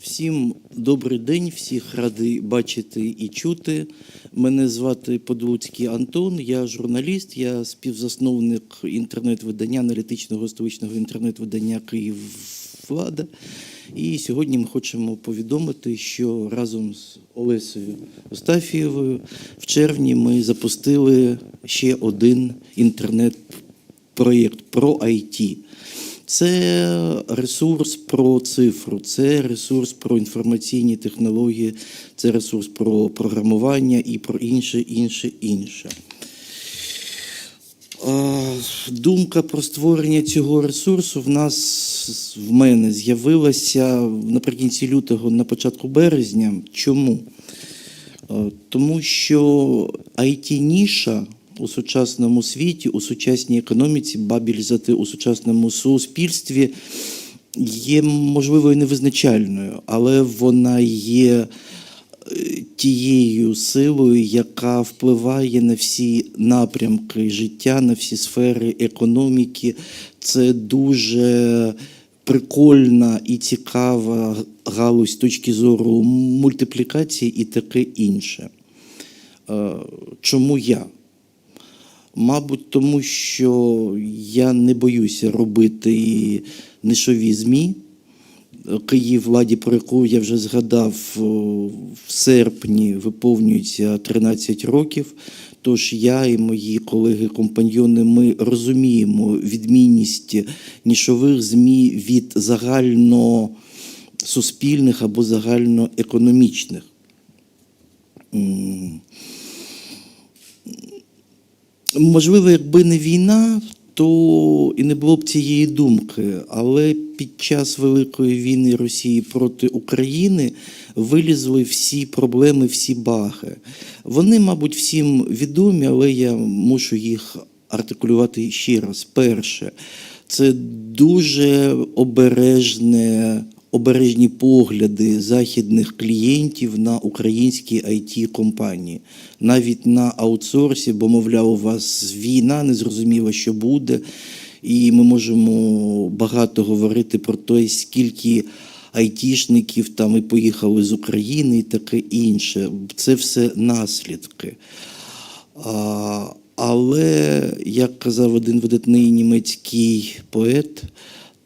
Всім добрий день, всіх радий бачити і чути. Мене звати Подолуцький Антон, я журналіст, я співзасновник інтернет-видання, аналітичного столичного інтернет-видання Київ Влада. І сьогодні ми хочемо повідомити, що разом з Олесею Остафієвою в червні ми запустили ще один інтернет-проєкт про IT. Це ресурс про цифру, це ресурс про інформаційні технології, це ресурс про програмування і про інше, інше, інше. Думка про створення цього ресурсу в нас в мене з'явилася наприкінці лютого, на початку березня. Чому? Тому що IT-ніша у сучасному світі, у сучасній економіці, ба за те, у сучасному суспільстві є можливо і невизначальною, але вона є е, тією силою, яка впливає на всі напрямки життя, на всі сфери економіки. Це дуже прикольна і цікава галузь точки зору мультиплікації і таке інше. Е, Чому я? Мабуть, тому що я не боюся робити нишові ЗМІ. Київ владі, про яку я вже згадав, в серпні виповнюється 13 років. Тож я і мої колеги-компаньйони ми розуміємо відмінність нішових ЗМІ від загальносуспільних або загальноекономічних. Можливо, якби не війна, то і не було б цієї думки. Але під час Великої війни Росії проти України вилізли всі проблеми, всі баги. Вони, мабуть, всім відомі, але я мушу їх артикулювати ще раз. Перше, це дуже обережне. Обережні погляди західних клієнтів на українські it компанії навіть на аутсорсі, бо, мовляв, у вас війна, не зрозуміло, що буде. І ми можемо багато говорити про те, скільки айтішників там і поїхали з України, і таке інше. Це все наслідки. А, але, як казав один видатний німецький поет,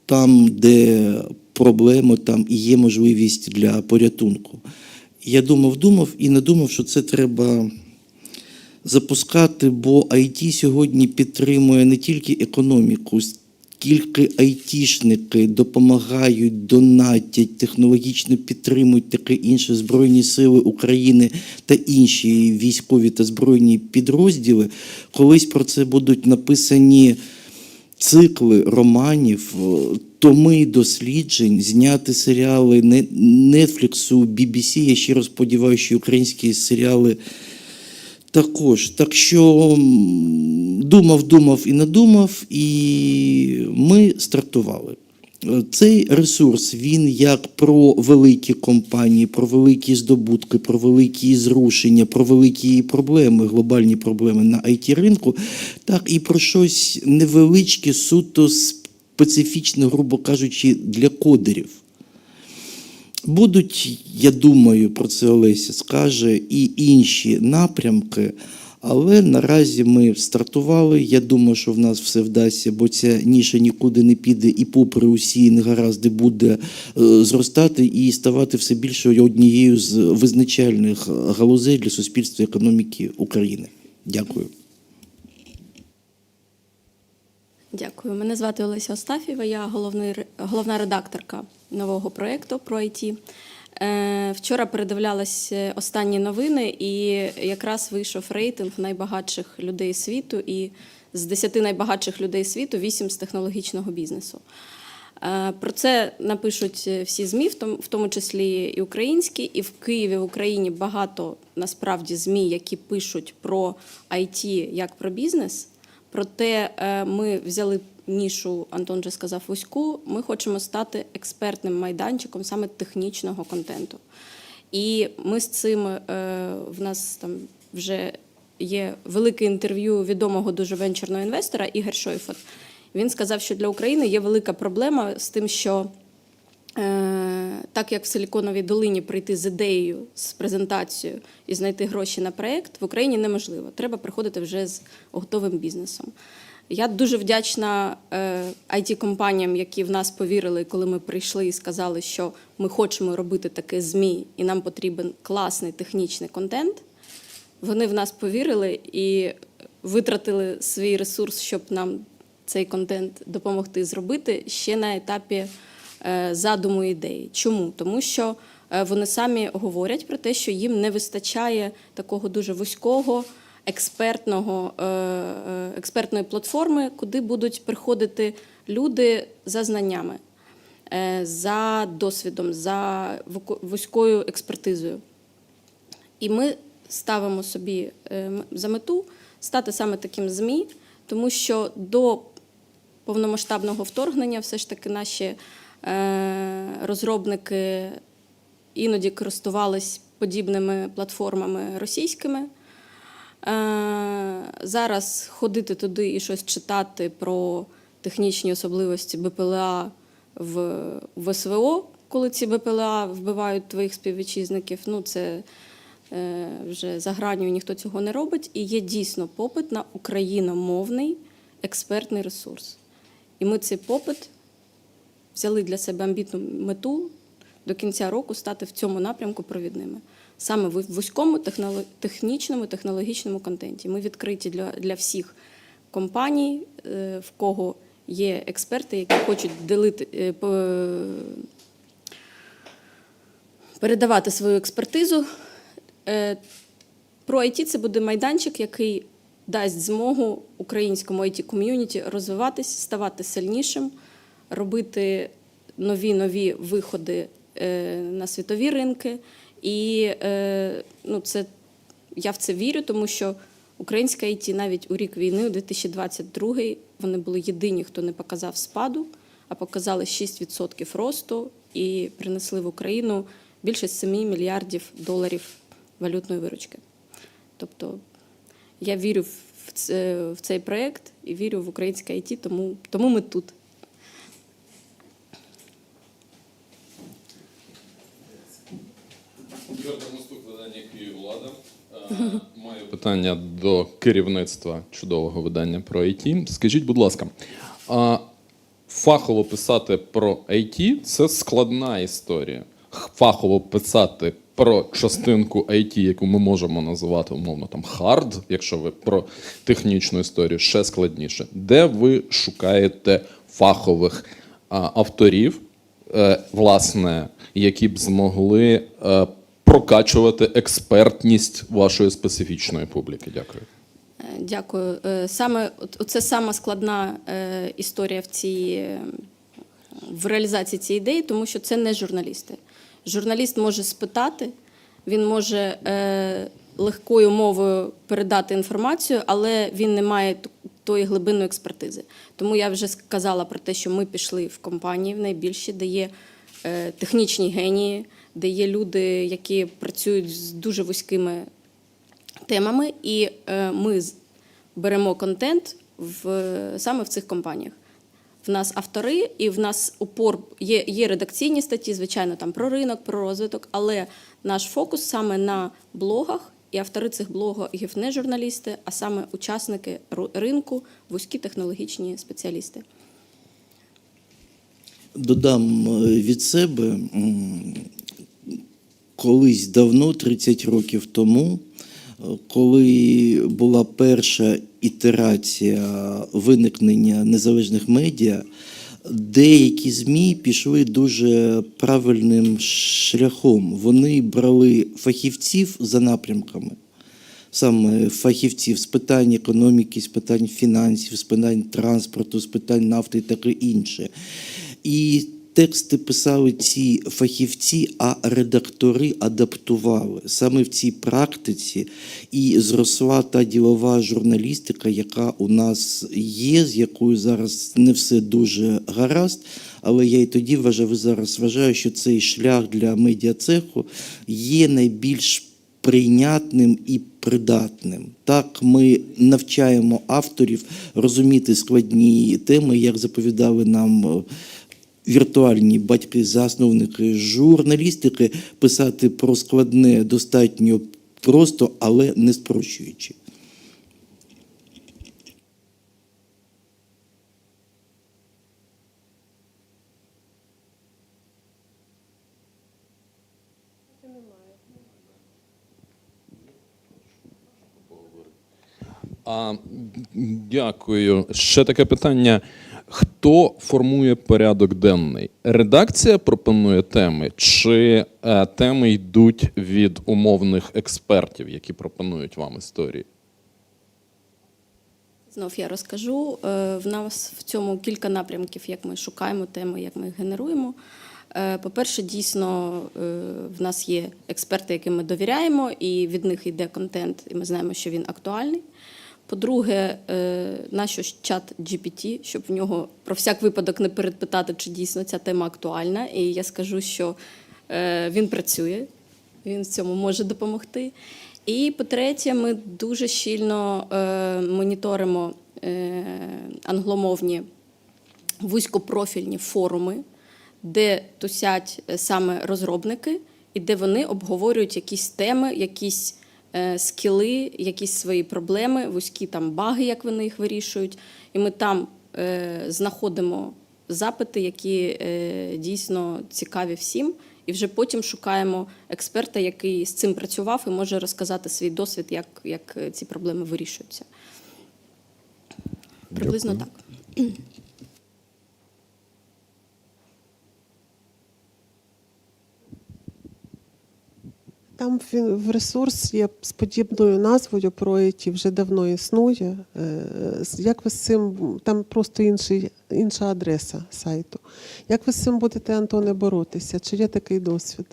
там, де проблеми, там і є можливість для порятунку. Я думав, думав і не думав, що це треба запускати, бо IT сьогодні підтримує не тільки економіку, скільки айтішники допомагають, донатять, технологічно підтримують таке інше Збройні Сили України та інші військові та збройні підрозділи. Колись про це будуть написані цикли романів, томи досліджень, зняти серіали Нетфліксу, BBC. Я щиро сподіваюся, що українські серіали також. Так що думав, думав і надумав, і ми стартували. Цей ресурс він як про великі компанії, про великі здобутки, про великі зрушення, про великі проблеми, глобальні проблеми на it ринку, так і про щось невеличке, суто специфічне, грубо кажучи, для кодерів. Будуть, я думаю, про це Олеся скаже, і інші напрямки, але наразі ми стартували. Я думаю, що в нас все вдасться, бо ця ніша нікуди не піде і попри усі негаразди буде е, зростати і ставати все більше однією з визначальних галузей для суспільства економіки України. Дякую. Дякую. Мене звати Олеся Остафєва, я головний, головна редакторка нового проєкту про IT. Е, Вчора передивлялась останні новини, і якраз вийшов рейтинг найбагатших людей світу, і з 10 найбагатших людей світу 8 з технологічного бізнесу. Е, Про це напишуть е, всі ЗМІ, в тому числі і українські, і в Києві, в Україні багато насправді ЗМІ, які пишуть про IT як про бізнес. Проте е, ми взяли нішу, Антон вже сказав, вузьку. Ми хочемо стати експертним майданчиком саме технічного контенту. І ми з цим е, в нас там вже є велике інтерв'ю відомого дуже венчурного інвестора Ігор Шойфот. Він сказав, що для України є велика проблема з тим, що так як в Силіконовій долині прийти з ідеєю, з презентацією і знайти гроші на проєкт в Україні неможливо. Треба приходити вже з готовим бізнесом. Я дуже вдячна it компаніям які в нас повірили, коли ми прийшли і сказали, що ми хочемо робити таке ЗМІ, і нам потрібен класний технічний контент. Вони в нас повірили і витратили свій ресурс, щоб нам цей контент допомогти зробити ще на етапі е, задуму ідеї. Чому? Тому що е, вони самі говорять про те, що їм не вистачає такого дуже вузького експертного, е, е, експертної платформи, куди будуть приходити люди за знаннями, е, за досвідом, за вузькою експертизою. І ми ставимо собі е, за мету стати саме таким ЗМІ, тому що до повномасштабного вторгнення все ж таки наші е, розробники іноді користувались подібними платформами російськими. Е, Зараз ходити туди і щось читати про технічні особливості БПЛА в СВО, коли ці БПЛА вбивають твоїх співвітчизників, ну це е, вже за гранню ніхто цього не робить. І є дійсно попит на україномовний експертний ресурс. І ми цей попит взяли для себе амбітну мету до кінця року стати в цьому напрямку провідними. Саме в вузькому технічному, технологічному контенті. Ми відкриті для, для всіх компаній, е, в кого є експерти, які хочуть делити, е, передавати свою експертизу. Е, Про IT це буде майданчик, який дасть змогу українському it ком'юніті розвиватись, ставати сильнішим, робити нові нові виходи е, на світові ринки. І е, ну, це, я в це вірю, тому що українська IT навіть у рік війни, у 2022 вони були єдині, хто не показав спаду, а показали 6% росту і принесли в Україну більше 7 мільярдів доларів валютної виручки. Тобто я вірю в, в цей проєкт і вірю в українське IT, тому, тому ми тут. Федор Мостук, видання «Київлада». Е, Маю питання до керівництва чудового видання про IT. Скажіть, будь ласка, фахово писати про IT – це складна історія. Фахово писати про частинку IT, яку ми можемо називати умовно там hard, якщо ви про технічну історію, ще складніше. Де ви шукаєте фахових авторів, е, власне, які б змогли е, прокачувати експертність вашої специфічної публіки. Дякую. Е, Дякую. Е, Саме це сама складна е, історія в цій в реалізації цієї ідеї, тому що це не журналісти. Журналіст може спитати, він може легкою мовою передати інформацію, але він не має тої глибинної експертизи. Тому я вже сказала про те, що ми пішли в компанії в найбільші, де є технічні генії, де є люди, які працюють з дуже вузькими темами, і е, ми беремо контент в, саме в цих компаніях. В нас автори, і в нас упор є, є редакційні статті, звичайно, там про ринок, про розвиток, але наш фокус саме на блогах, і автори цих блогів не журналісти, а саме учасники ринку, вузькі технологічні спеціалісти. Додам е, від себе, колись давно, 30 років тому, е, коли була перша ітерація виникнення незалежних медіа, деякі ЗМІ пішли дуже правильним шляхом. Вони брали фахівців за напрямками саме фахівців з питань економіки, з питань фінансів, з питань транспорту, з питань нафти і таке інше. І тексти писали ці фахівці, а редактори адаптували саме в цій практиці. І зросла та ділова журналістика, яка у нас є, з якою зараз не все дуже гаразд. Але я і тоді вважав, і зараз вважаю, що цей шлях для медіацеху є найбільш прийнятним і придатним. Так, ми навчаємо авторів розуміти складні теми, як заповідали нам віртуальні батьки, засновники журналістики писати про складне достатньо просто, але не спрощуючи. А, дякую. Ще таке питання. Хто формує порядок денний? Редакція пропонує теми, чи е, теми йдуть від умовних експертів, які пропонують вам історії? Знов я розкажу. Е, В нас в цьому кілька напрямків, як ми шукаємо теми, як ми їх генеруємо. Е, По-перше, дійсно, е, в нас є експерти, яким ми довіряємо, і від них йде контент, і ми знаємо, що він актуальний. По-друге, е, наш ось чат GPT, щоб в нього про всяк випадок не передпитати, чи дійсно ця тема актуальна. І я скажу, що е, він працює, він в цьому може допомогти. І по-третє, ми дуже щільно е, моніторимо англомовні вузькопрофільні форуми, де тусять саме розробники, і де вони обговорюють якісь теми, якісь скіли, якісь свої проблеми, вузькі там баги, як вони їх вирішують. І ми там е, знаходимо запити, які е, дійсно цікаві всім. І вже потім шукаємо експерта, який з цим працював і може розказати свій досвід, як, як е, ці проблеми вирішуються. Приблизно Дякую. так. Там в- ресурс є з подібною назвою проєктів вже давно існує. Е, Як ви з цим там просто інший, інша адреса сайту? Як ви з цим будете, Антоне, боротися? Чи є такий досвід?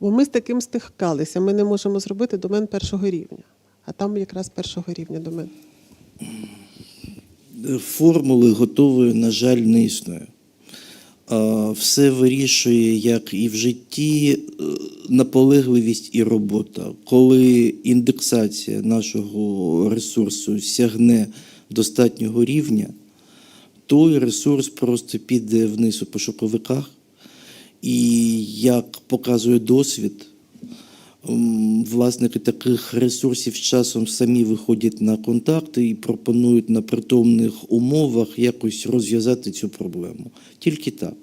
Бо ми з таким стикалися. Ми не можемо зробити домен першого рівня, а там якраз першого рівня домен. Формули готової, на жаль, не існує. А, Все вирішує, як і в житті, е, наполегливість і робота. Коли індексація нашого ресурсу сягне достатнього рівня, той ресурс просто піде вниз у пошуковиках. І як показує досвід, власники таких ресурсів з часом самі виходять на контакти і пропонують на притомних умовах якось розв'язати цю проблему. Тільки так.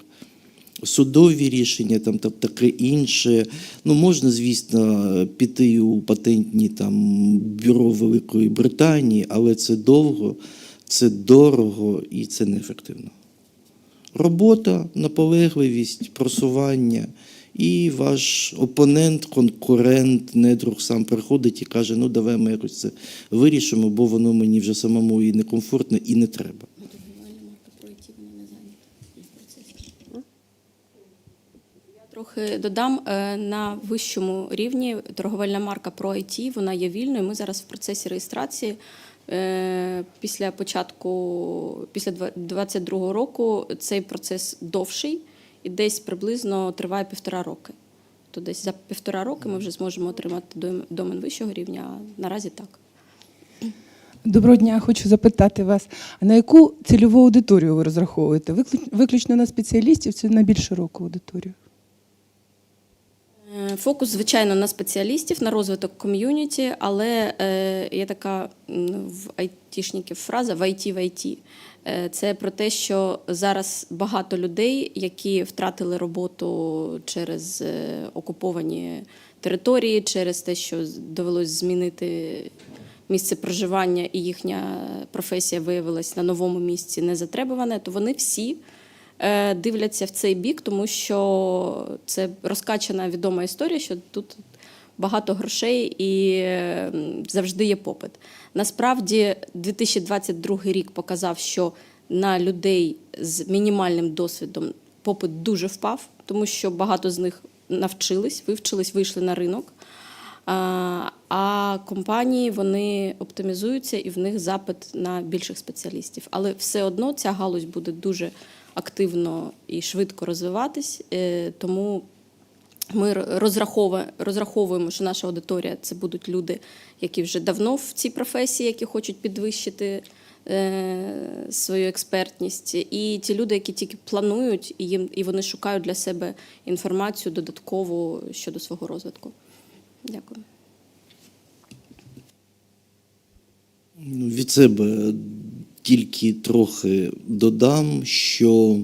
Судові рішення, там та- таке інше. Ну, можна, звісно, піти у патентні там бюро Великої Британії, але це довго, це дорого і це неефективно. Робота, наполегливість, просування. І ваш опонент, конкурент, недруг сам приходить і каже: ну давай ми якось це вирішимо, бо воно мені вже самому і некомфортно, і не треба. Я трохи додам е, на вищому рівні торговельна марка Pro IT, вона є вільною. Ми зараз в процесі реєстрації. Е, Після початку, після 2022 року цей процес довший і десь приблизно триває півтора роки. То десь за півтора роки ми вже зможемо отримати домен вищого рівня, а наразі так. Доброго дня, хочу запитати вас, а на яку цільову аудиторію ви розраховуєте? Виключно на спеціалістів чи на більш широку аудиторію? Е, Фокус, звичайно, на спеціалістів, на розвиток ком'юніті, але е, є така в айтішників фраза в IT в IT. Е, Це про те, що зараз багато людей, які втратили роботу через е, окуповані території, через те, що довелось змінити місце проживання, і їхня професія виявилась на новому місці незатребуване, то вони всі е, дивляться в цей бік, тому що це розкачана відома історія, що тут багато грошей і е, завжди є попит. Насправді, 2022 рік показав, що на людей з мінімальним досвідом попит дуже впав, тому що багато з них навчились, вивчились, вийшли на ринок. А, а компанії вони оптимізуються і в них запит на більших спеціалістів. Але все одно ця галузь буде дуже активно і швидко розвиватись, е, тому ми розраховуємо, що наша аудиторія це будуть люди, які вже давно в цій професії, які хочуть підвищити е, свою експертність, і ті люди, які тільки планують, і їм і вони шукають для себе інформацію додаткову щодо свого розвитку. Дякую. Ну, Від себе тільки трохи додам, що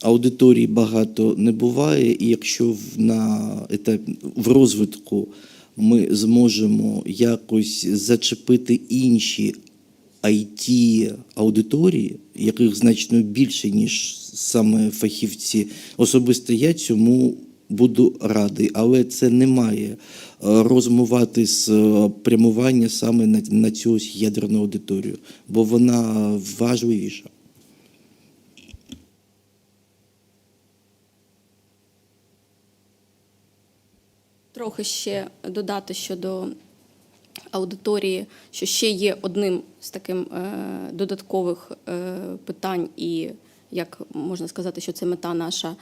аудиторій багато не буває, і якщо на етапі в розвитку ми зможемо якось зачепити інші it аудиторії, яких значно більше, ніж саме фахівці, особисто я цьому буду радий, але це не має е, розмивати з е, прямування саме на, на цю ядерну аудиторію, бо вона важливіша. Трохи ще додати щодо аудиторії, що ще є одним з таким е, додаткових е, питань, і як можна сказати, що це мета наша,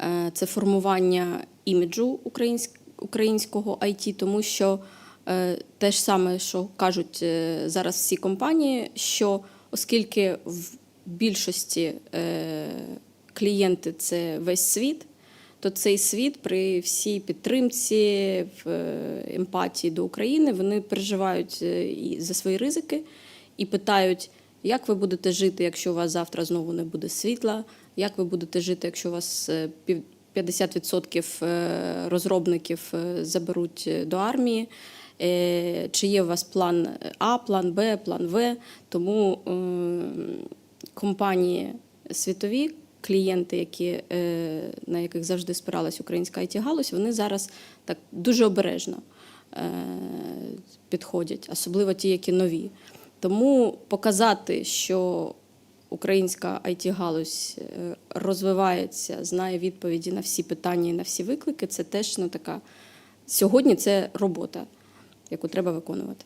е, це формування іміджу українськ- українського IT, тому що те ж саме, що кажуть зараз всі компанії, що оскільки в більшості клієнти це весь світ, то цей світ при всій підтримці, в е, емпатії до України, вони переживають е, за свої ризики і питають, як ви будете жити, якщо у вас завтра знову не буде світла, як ви будете жити, якщо у вас е, 50% е, розробників заберуть до армії. Чи є у вас план А, план Б, план В? Тому е, компанії світові, клієнти, які, е, на яких завжди спиралась українська it галузь вони зараз так дуже обережно е, підходять, особливо ті, які нові. Тому показати, що українська it галузь е, розвивається, знає відповіді на всі питання і на всі виклики, це теж ну, така сьогодні це робота, яку треба виконувати.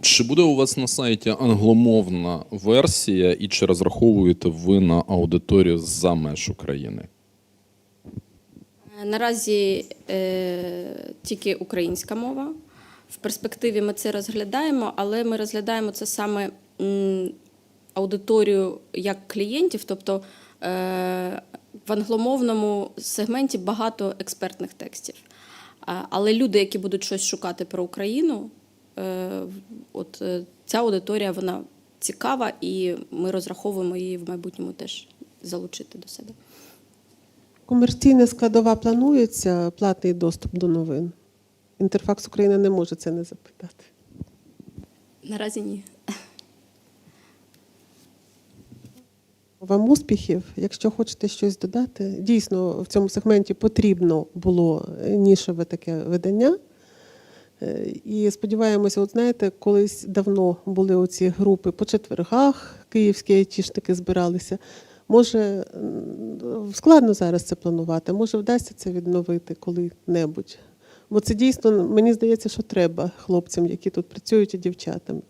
Чи буде у вас на сайті англомовна версія, і чи розраховуєте ви на аудиторію за меж України? Е, Наразі е, тільки українська мова. В перспективі ми це розглядаємо, але ми розглядаємо це саме аудиторію як клієнтів, тобто е, в англомовному сегменті багато експертних текстів. Але люди, які будуть щось шукати про Україну, е, от е, ця аудиторія вона цікава, і ми розраховуємо її в майбутньому теж залучити до себе. Комерційна складова планується платний доступ до новин. Інтерфакс України не може це не запитати. Наразі ні. Вам успіхів. Якщо хочете щось додати, дійсно в цьому сегменті потрібно було нішеве таке видання. Е, І сподіваємося, от знаєте, колись давно були оці групи по четвергах, київські айтішники збиралися. Може, складно зараз це планувати, може вдасться це відновити коли-небудь. Бо це дійсно, мені здається, що треба хлопцям, які тут працюють, і дівчатам.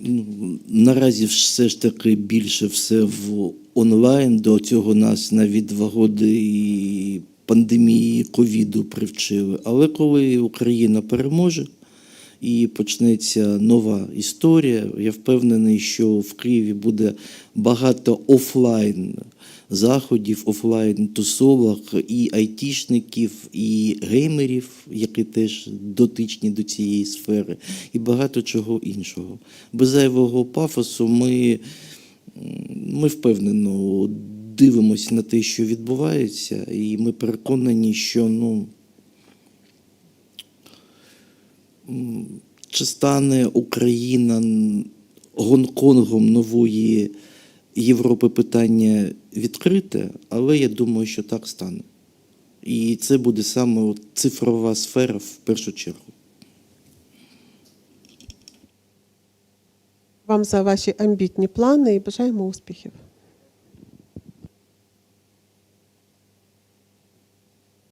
Ну, наразі все ж таки більше все в онлайн. До цього нас навіть два годи і пандемії ковіду привчили. Але коли Україна переможе і почнеться нова історія, я впевнений, що в Києві буде багато офлайн заходів, офлайн тусовок і айтішників, і геймерів, які теж дотичні до цієї сфери, і багато чого іншого. Без зайвого пафосу ми, ми впевнено дивимося на те, що відбувається, і ми переконані, що ну. Чи стане Україна Гонконгом нової Європи питання відкрите, але я думаю, що так стане. І це буде саме цифрова сфера в першу чергу. Вам за ваші амбітні плани і бажаємо успіхів.